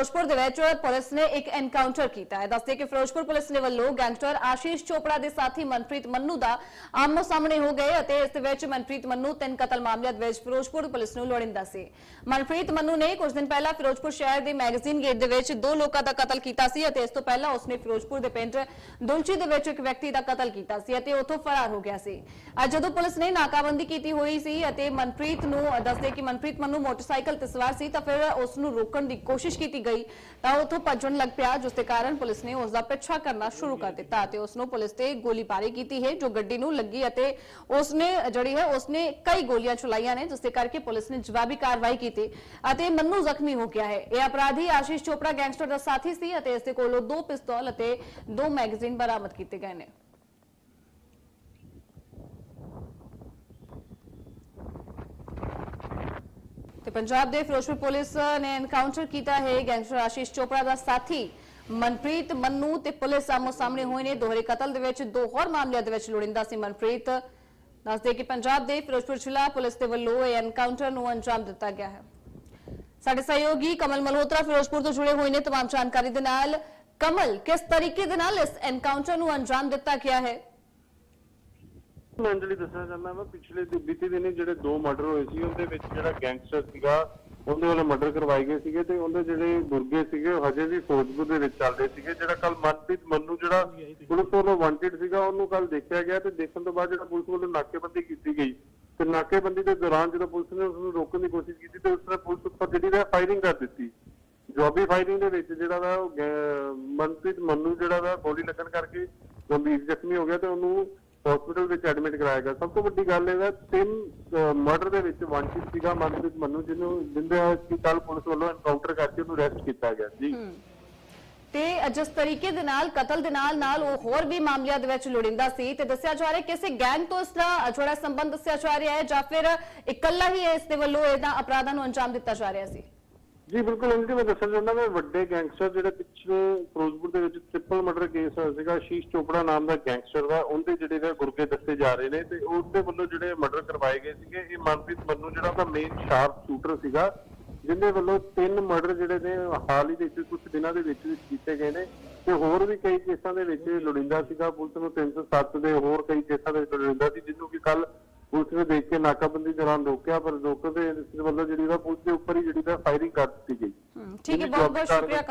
ਫਿਰੋਜ਼ਪੁਰ ਦੇ ਵਿੱਚ ਪੁਲਿਸ ਨੇ ਇੱਕ ਐਨਕਾਊਂਟਰ ਕੀਤਾ ਹੈ। ਦੱਸਦੇ ਕਿ ਫਿਰੋਜ਼ਪੁਰ ਪੁਲਿਸ ਨੇ ਵੱਲੋਂ ਗੈਂਗਸਟਰ ਆਸ਼ੀਸ਼ ਚੋਪੜਾ ਦੇ ਸਾਥੀ ਮਨਪ੍ਰੀਤ ਮੰਨੂ ਦਾ ਆਮੋ ਸਾਹਮਣੇ ਹੋ ਗਏ ਅਤੇ ਇਸ ਦੇ ਵਿੱਚ ਮਨਪ੍ਰੀਤ ਮੰਨੂ ਤਿੰਨ ਕਤਲ ਮਾਮਲਿਆਂ ਦੇ ਵਿੱਚ ਫਿਰੋਜ਼ਪੁਰ ਪੁਲਿਸ ਨੂੰ ਲੋੜਿੰਦਾ ਸੀ। ਮਨਪ੍ਰੀਤ ਮੰਨੂ ਨੇ ਕੁਝ ਦਿਨ ਪਹਿਲਾਂ ਫਿਰੋਜ਼ਪੁਰ ਸ਼ਹਿਰ ਦੇ ਮੈਗਜ਼ੀਨ ਗੇਟ ਦੇ ਵਿੱਚ ਦੋ ਲੋਕਾਂ ਦਾ ਕਤਲ ਕੀਤਾ ਸੀ ਅਤੇ ਇਸ ਤੋਂ ਪਹਿਲਾਂ ਉਸਨੇ ਫਿਰੋਜ਼ਪੁਰ ਦੇ ਪਿੰਡ ਦੁਲਚੀ ਦੇ ਵਿੱਚ ਇੱਕ ਵਿਅਕਤੀ ਦਾ ਕਤਲ ਕੀਤਾ ਸੀ ਅਤੇ ਉੱਥੋਂ ਫਰਾਰ ਹੋ ਗਿਆ ਸੀ। ਅੱਜ ਜਦੋਂ ਪੁਲਿਸ ਨੇ ਨਾਕਾਬੰਦੀ ਕੀਤੀ ਹੋਈ ਸੀ ਅਤੇ ਮਨਪ੍ਰੀਤ ਨੂੰ ਦੱਸਦੇ ਕਿ ਮਨਪ੍ਰੀਤ ਮੰਨੂ ਮੋਟਰਸਾਈਕਲ ਤੇ ਸਵਾਰ ਸੀ ਤਾਂ ਫਿਰ ਉਸ ਨੂੰ ਰੋਕਣ ਦੀ ਕੋਸ਼ਿਸ਼ ਕੀਤੀ ਗਈ ਤਾਂ ਉੱਥੋਂ ਭੱਜਣ ਲੱਗ ਪਿਆ, ਜਿਸ ਦੇ ਕਾਰਨ ਪੁਲਿਸ ਨੇ ਉਸ ਦਾ ਪਿੱਛਾ ਕਰਨਾ ਸ਼ੁਰੂ ਕਰ ਦਿੱਤਾ ਤੇ ਉਸ ਨੂੰ ਪੁਲਿਸ ਤੇ ਗੋਲੀਬਾਰੀ ਕੀਤੀ ਹੈ, ਜੋ ਗੱਡੀ ਨੂੰ ਲੱਗੀ ਅਤੇ ਉਸ ਨੇ ਜਿਹੜੀ ਹੈ ਉਸ ਨੇ ਕਈ ਗੋਲੀਆਂ ਚਲਾਈਆਂ ਨੇ, ਜਿਸ ਦੇ ਕਰਕੇ ਪੁਲਿਸ ਨੇ ਜਵਾਬੀ ਕਾਰਵਾਈ ਕੀਤੀ ਅਤੇ ਮੰਨੂ ਜ਼ਖਮੀ ਹੋ ਗਿਆ ਹੈ। ਇਹ ਅਪਰਾਧੀ ਆਸ਼ੀਸ਼ ਚੋਪੜਾ ਗੈਂਗਸਟਰ ਦਾ ਸਾਥੀ ਸੀ ਅਤੇ ਇਸ ਦੇ ਕੋਲੋਂ ਦੋ ਪਿਸਤੌਲ ਅਤੇ ਦੋ ਮੈਗਜ਼ੀਨ ਬਰਾਮਦ ਕੀਤੇ ਗਏ ਨੇ। ਤੇ ਪੰਜਾਬ ਦੇ ਫਿਰੋਜ਼ਪੁਰ ਪੁਲਿਸ ਨੇ ਐਨਕਾਊਂਟਰ ਕੀਤਾ ਹੈ ਗੈਂਗਸਟਰ ਆਸ਼ੀਸ਼ ਚੋਪੜਾ ਦਾ ਸਾਥੀ ਮਨਪ੍ਰੀਤ ਮੰਨੂ ਤੇ ਪੁਲਿਸ ਆਮੋ ਸਾਹਮਣੇ ਹੋਏ ਨੇ ਦੋਹਰੇ ਕਤਲ ਦੇ ਵਿੱਚ ਦੋ ਹੋਰ ਮਾਮਲਿਆਂ ਦੇ ਵਿੱਚ ਲੋੜਿੰਦਾ ਸੀ ਮਨਪ੍ਰੀਤ ਦੱਸਦੇ ਕਿ ਪੰਜਾਬ ਦੇ ਫਿਰੋਜ਼ਪੁਰ ਜ਼ਿਲ੍ਹਾ ਪੁਲਿਸ ਦੇ ਵੱਲੋਂ ਇਹ ਐਨਕਾਊਂਟਰ ਨੂੰ ਅੰਜਾਮ ਦਿੱਤਾ ਗਿਆ ਹੈ ਸਾਡੇ ਸਹਿਯੋਗੀ ਕਮਲ ਮਲਹੋਤਰਾ ਫਿਰੋਜ਼ਪੁਰ ਤੋਂ ਜੁੜੇ ਹੋਏ ਨੇ तमाम ਜਾਣਕਾਰੀ ਦੇ ਨਾਲ ਕਮਲ ਕਿਸ ਤਰੀਕੇ ਦੇ ਨਾਲ ਇਸ ਐਨਕਾਊਂਟਰ ਨੂੰ ਅੰਜਾਮ ਦਿੱਤਾ ਗਿਆ ਹੈ ਮੈਂ ਅੰਜਲੀ ਦੱਸਣਾ ਚਾਹੁੰਦਾ ਮੈਂ ਪਿਛਲੇ ਦਿ- ਬੀਤੇ ਦਿਨੀ ਜਿਹੜੇ ਦੋ ਮਰਡਰ ਹੋਏ ਸੀ, ਉਹਦੇ ਵਿੱਚ ਜਿਹੜਾ ਗੈਂਗਸਟਰ ਸੀਗਾ ਉਹਦੇ ਵੱਲੋਂ ਮਰਡਰ ਕਰਵਾਏ ਗਏ ਸੀਗੇ ਤੇ ਉਹਦੇ ਜਿਹੜੇ ਗੁਰਗੇ ਸੀਗੇ, ਉਹ ਹਜੇ ਵੀ ਫੌਜਪੁਰ ਦੇ ਵਿੱਚ ਚੱਲਦੇ ਸੀਗੇ, ਜਿਹੜਾ ਕੱਲ ਮਨਪ੍ਰੀਤ ਮੰਨੂ ਜਿਹੜਾ ਪੁਲਿਸ ਵੱਲੋਂ ਵਾਂਟਡ ਸੀਗਾ, ਉਹਨੂੰ ਕੱਲ ਦੇਖਿਆ ਗਿਆ ਤੇ ਦੇਖਣ ਤੋਂ ਬਾਅਦ ਜਿਹੜਾ ਪੁਲਿਸ ਵੱਲੋਂ ਨਾਕੇਬੰਦੀ ਕੀਤੀ ਗਈ। ਤੇ ਨਾਕੇਬੰਦੀ ਦੇ ਦੌਰਾਨ ਜਦੋਂ ਪੁਲਿਸ ਨੇ ਉਸ ਨੂੰ ਰੋਕਣ ਦੀ ਕੋਸ਼ਿਸ਼ ਕੀਤੀ, ਤੇ ਉਸ ਨੇ ਪੁਲਿਸ ਉੱਪਰ ਜਿਹੜੀ ਹੈ ਫਾਇਰਿੰਗ ਕਰ ਦਿੱਤੀ। ਜੋਬੀ ਫਾਇਰਿੰਗ ਦੇ ਵਿੱਚ ਜਿਹੜਾ ਵਾ, ਉਹ ਗੈ- ਮਨਪ੍ਰੀਤ ਮੰਨੂ ਜਿਹੜਾ ਵਾ, ਗੋਲੀ ਲੱਗਣ ਕਰਕੇ ਗੰਭੀਰ ਜ਼ਖਮੀ ਹੋ ਗਿਆ ਤੇ ਉਹਨੂੰ ਹਸਪੀਟਲ ਵਿੱਚ ਐਡਮਿਟ ਕਰਾਇਆ ਗਿਆ। ਸਭ ਤੋਂ ਵੱਡੀ ਗੱਲ ਇਹ ਹੈ ਤਿੰਨ ਮਰਡਰ ਦੇ ਵਿੱਚ ਵਾਂਟਡ ਸੀਗਾ, ਮਨਪ੍ਰੀਤ ਮੰਨੂ ਜਿਹਨੂੰ, ਜਿੰਦੇ ਕਿ ਪੁਲਿਸ ਵੱਲੋਂ ਐਨਕਾਊਂਟਰ ਕਰਕੇ ਉਹਨੂੰ ਅਰੈਸਟ ਕੀਤਾ ਗਿਆ ਜੀ ਤੇ ਜਿਸ ਤਰੀਕੇ ਦੇ ਨਾਲ, ਕਤਲ ਦੇ ਨਾਲ ਨਾਲ ਉਹ ਹੋਰ ਵੀ ਮਾਮਲਿਆਂ ਦੇ ਵਿੱਚ ਲੋੜਿੰਦਾ ਸੀ। ਤੇ ਦੱਸਿਆ ਜਾ ਰਿਹਾ ਕਿਸੇ ਗੈਂਗ ਤੋਂ ਇਸ ਦਾ ਜਿਹੜਾ ਸੰਬੰਧ ਦੱਸਿਆ ਜਾ ਰਿਹਾ ਹੈ ਜਾਂ ਫਿਰ ਇਕੱਲਾ ਹੀ ਇਸ ਦੇ ਵੱਲੋਂ ਇਹਨਾਂ ਅਪਰਾਧਾਂ ਨੂੰ ਅੰਜਾਮ ਦਿੱਤਾ ਜਾ ਰਿਹਾ ਸੀ। ਜੀ, ਬਿਲਕੁਲ ਅੰਕਿਤ ਮੈਂ ਦੱਸਣਾ ਚਾਹੁੰਦਾ ਮੈਂ ਵੱਡੇ ਗੈਂਗਸਟਰ ਜਿਹੜੇ ਪਿੱਛੇ ਫਿਰੋਜ਼ਪੁਰ ਦੇ ਵਿੱਚ ਟ੍ਰਿਪਲ ਮਰਡਰ ਕੇਸ ਹੋਇਆ ਸੀਗਾ, ਸ਼ੀਸ਼ ਚੋਪੜਾ ਨਾਮ ਦਾ ਗੈਂਗਸਟਰ ਦਾ, ਉਹਦੇ ਜਿਹੜੇ ਨੇ ਗੁਰਗੇ ਦੱਸੇ ਜਾ ਰਹੇ ਨੇ ਤੇ ਉਸ ਵੱਲੋਂ ਜਿਹੜੇ ਮਰਡਰ ਕਰਵਾਏ ਗਏ ਸੀਗੇ, ਇਹ ਮਨਪ੍ਰੀਤ ਮੰਨੂ ਜਿਹੜਾ ਉਹਦਾ ਮੇਨ ਸ਼ਾਰਪ ਸ਼ੂਟਰ ਸੀਗਾ, ਜਿਹਦੇ ਵੱਲੋਂ ਤਿੰਨ ਮਰਡਰ ਜਿਹੜੇ ਨੇ, ਹਾਲ ਹੀ ਦੇ ਵਿੱਚ ਕੁਝ ਦਿਨਾਂ ਦੇ ਵਿੱਚ ਵਿੱਚ ਕੀਤੇ ਗਏ ਨੇ ਤੇ ਹੋਰ ਵੀ ਕਈ ਕੇਸਾਂ ਦੇ ਵਿੱਚ ਲੋੜਿੰਦਾ ਸੀਗਾ, ਪੁਲਿਸ ਨੂੰ 307 ਦੇ ਹੋਰ ਕਈ ਕੇਸਾਂ ਦੇ ਵਿੱਚ ਲੋੜਿੰਦਾ ਸੀ, ਜਿਹਨੂੰ ਕਿ ਕੱਲ ਪੁਲਿਸ ਨੇ ਦੇਖ ਕੇ ਨਾਕਾਬੰਦੀ ਦੌਰਾਨ ਰੋਕਿਆ ਪਰ ਰੋਕਦੇ ਇਸ ਵੱਲੋਂ ਜਿਹੜੀ ਵਾ ਪੁਲਿਸ ਦੇ ਉੱਪਰ ਹੀ ਜਿਹੜੀ ਦਾ ਫਾਇਰਿੰਗ ਕਰ ਦਿੱਤੀ ਗਈ। ਠੀਕ ਹੈ ਬਹੁਤ ਬਹੁਤ ਸ਼ੁਕਰੀਆ